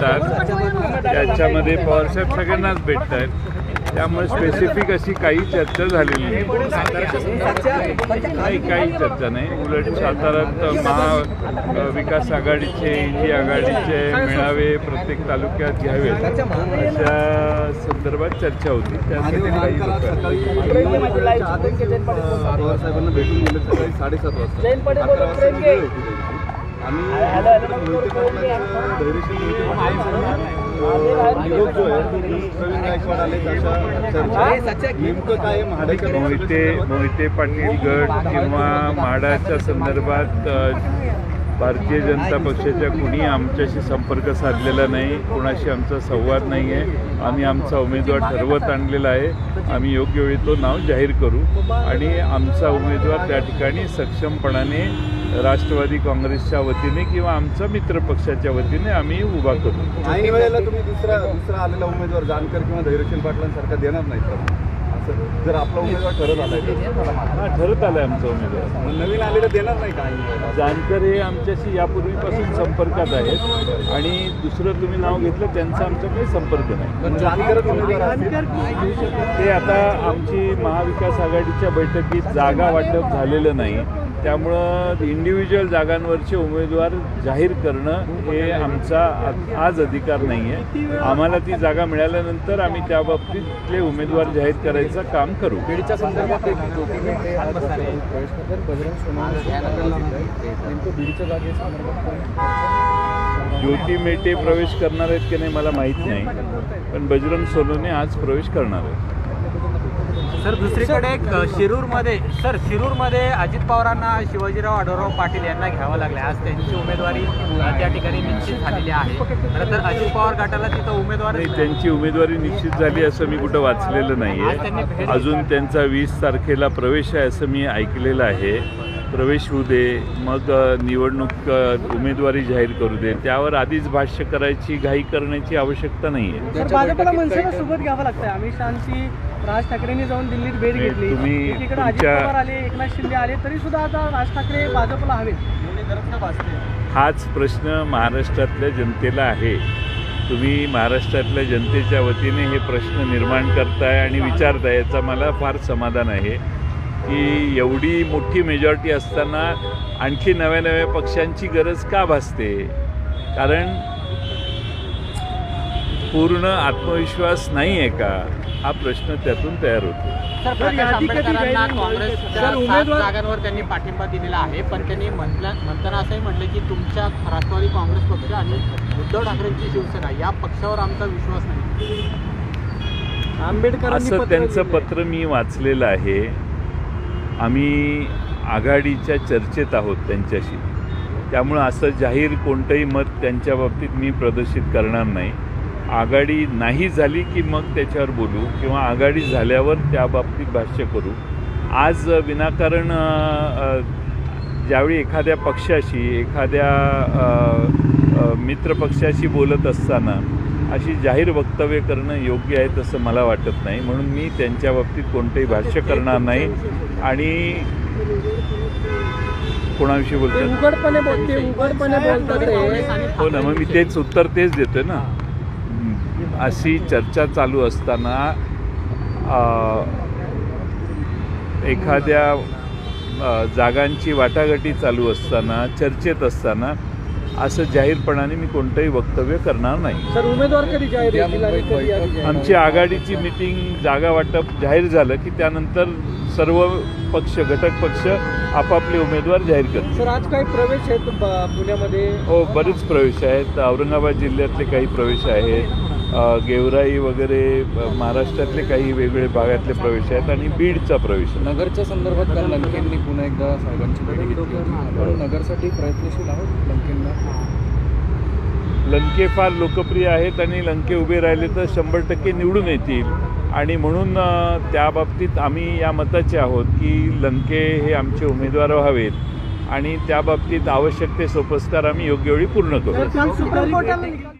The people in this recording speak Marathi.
भेटतात. त्याच्यामध्ये पवारसाहेब सगळ्यांनाच भेटत आहेत त्यामुळे स्पेसिफिक अशी काही चर्चा झालेली नाही. काही चर्चा नाही. उलट साताऱ्यात महा विकास आघाडीचे इंडी आघाडीचे मेळावे प्रत्येक तालुक्यात घ्यावेत. अशा संदर्भात चर्चा होती. त्यासाठी काही लोक साडेसात वाजता. अकरा आणि निरोप जो आहे प्रवीण गायकवाड आले त्याच्या चर्चा नेमकं काय महाडाच्या मोहिते मोहिते पाटील गट किंवा म्हाडाच्या संदर्भात भारतीय जनता पक्षाच्या कुणी आमच्याशी संपर्क साधलेला नाही कोणाशी आमचा संवाद नाही आहे आम्ही आमचा उमेदवार ठरवत आणलेला आहे आम्ही योग्य वेळी तो नाव जाहीर करू आणि आमचा उमेदवार त्या ठिकाणी सक्षमपणाने राष्ट्रवादी काँग्रेसच्या वतीने किंवा आमचा मित्रपक्षाच्या वतीने आम्ही उभा करू. वेळेला तुम्ही दुसरा दुसरा आलेला उमेदवार जानकर किंवा धैर्यशील पाटलांसारखा देणार नाही तर. जर आपला उमेदवार ठरत आलाय तर. हा ठरत आलं आमचा उमेदवार. मग नवीन आलेला देणार नाही का? जानकर हे आमच्याशी यापूर्वीपासून संपर्कात आहेत. आणि दुसरं तुम्ही नाव घेतलं त्यांचा आमच्याकडे संपर्क नाही. पण जानकरच उमेदवार असतील ते आता आमची महाविकास आघाडीच्या बैठकीत जागा वाटप झालेलं नाही. त्यामुळं इंडिव्हिज्युअल जागांवरचे उमेदवार जाहीर करणं हे आमचा आ- आज अधिकार नाही आहे आम्हाला ती जागा मिळाल्यानंतर आम्ही त्या बाबतीतले उमेदवार जाहीर करायचं काम करू बीडच्या संदर्भात एक प्रवेश करतात बजरंग जागेसंदर्भात ज्योती मेटे प्रवेश करणार आहेत की नाही मला माहीत नाही पण बजरंग सोनूने आज प्रवेश करणार आहे सर दुसरीकडे अ, शिरूरमध्ये सर शिरूरमध्ये अजित पवारांना शिवाजीराव आढळराव पाटील यांना घ्यावं लागले आज त्यांची उमेदवारी त्या ठिकाणी निश्चित झालेली आहे. खरं तर अजित पवार गटाला तिथं उमेदवार नाही त्यांची उमेदवारी निश्चित झाली असं मी कुठं वाचलेलं नाही आहे अजून त्यांचा वीस तारखेला प्रवेश आहे असं मी ऐकलेलं आहे. प्रवेश होऊ दे मग निवडणूक उमेदवारी जाहीर करू दे. त्यावर आधीच भाष्य करायची घाई करण्याची आवश्यकता नाही आहे राज ठाकरेंनी जाऊन दिल्लीत भेट नाही, घेतली. तुम्ही एकीकडे अजित पवार आले एकनाथ शिंदे आले तरी सुद्धा आता राज ठाकरे भाजपला हवेत. हाच प्रश्न महाराष्ट्रातल्या जनतेला आहे. तुम्ही महाराष्ट्रातल्या जनतेच्या वतीने हे प्रश्न निर्माण करताय आणि विचारताय याचा मला फार समाधान आहे. की एवढी मोठी मेजॉरिटी असताना आणखी नव्या नव्या पक्षांची गरज का भासते? कारण पूर्ण आत्मविश्वास नाही आहे का? हा प्रश्न त्यातून तयार होतो. सर प्रकाश आंबेडकरांना काँग्रेसच्या सर, सात उमेदवार- जागांवर त्यांनी पाठिंबा दिलेला आहे पण त्यांनी म्हटलं म्हणताना असंही म्हटलं की तुमच्या राष्ट्रवादी काँग्रेस पक्ष आणि उद्धव ठाकरेंची शिवसेना या पक्षावर आमचा विश्वास नाही. आंबेडकरांनी असं पत्र त्यांचं. पत्र मी वाचलेलं आहे. आम्ही आघाडीच्या चर्चेत आहोत त्यांच्याशी. त्यामुळं असं जाहीर कोणतंही मत त्यांच्या बाबतीत मी प्रदर्शित करणार नाही. आघाडी नाही झाली की मग त्याच्यावर बोलू किंवा आघाडी झाल्यावर त्या बाबतीत भाष्य करू. आज विनाकारण ज्यावेळी एखाद्या पक्षाशी एखाद्या मित्रपक्षाशी बोलत असताना अशी जाहीर वक्तव्य करणं योग्य आहे तसं मला वाटत नाही. म्हणून मी त्यांच्या बाबतीत कोणतंही भाष्य करणार नाही. आणि कोणाविषयी बोलते हो ना मग मी तेच उत्तर तेच देतोय ना. अशी चर्चा चालू असताना एखाद्या जागांची वाटाघाटी चालू असताना चर्चेत असताना असं जाहीरपणाने मी कोणतंही वक्तव्य करणार नाही. सर उमेदवार कधी जाहीर? आमची आघाडीची मिटिंग जागा वाटप जाहीर झालं की त्यानंतर सर्व पक्ष घटक पक्ष आपापले उमेदवार जाहीर करतील. सर आज काही प्रवेश आहेत पुण्यामध्ये? हो बरेच प्रवेश आहेत. औरंगाबाद जिल्ह्यातले काही प्रवेश आहेत. गेवराई वगैरे महाराष्ट्रातले काही वेगवेगळे भागातले प्रवेश आहेत आणि बीडचा प्रवेश आहे. नगरच्या संदर्भात काल लंकेंनी पुन्हा एकदा साहेबांची भेट घेतली आपण नगरसाठी प्रयत्नशील आहोत लंकेंना? लंके फार लोकप्रिय आहेत आणि लंके उभे राहिले तर शंभर टक्के निवडून येतील. आणि म्हणून त्या बाबतीत आम्ही या मताचे आहोत की लंके हे आमचे उमेदवार व्हावेत आणि त्या बाबतीत आवश्यक ते सोपस्कार आम्ही योग्य वेळी पूर्ण करू.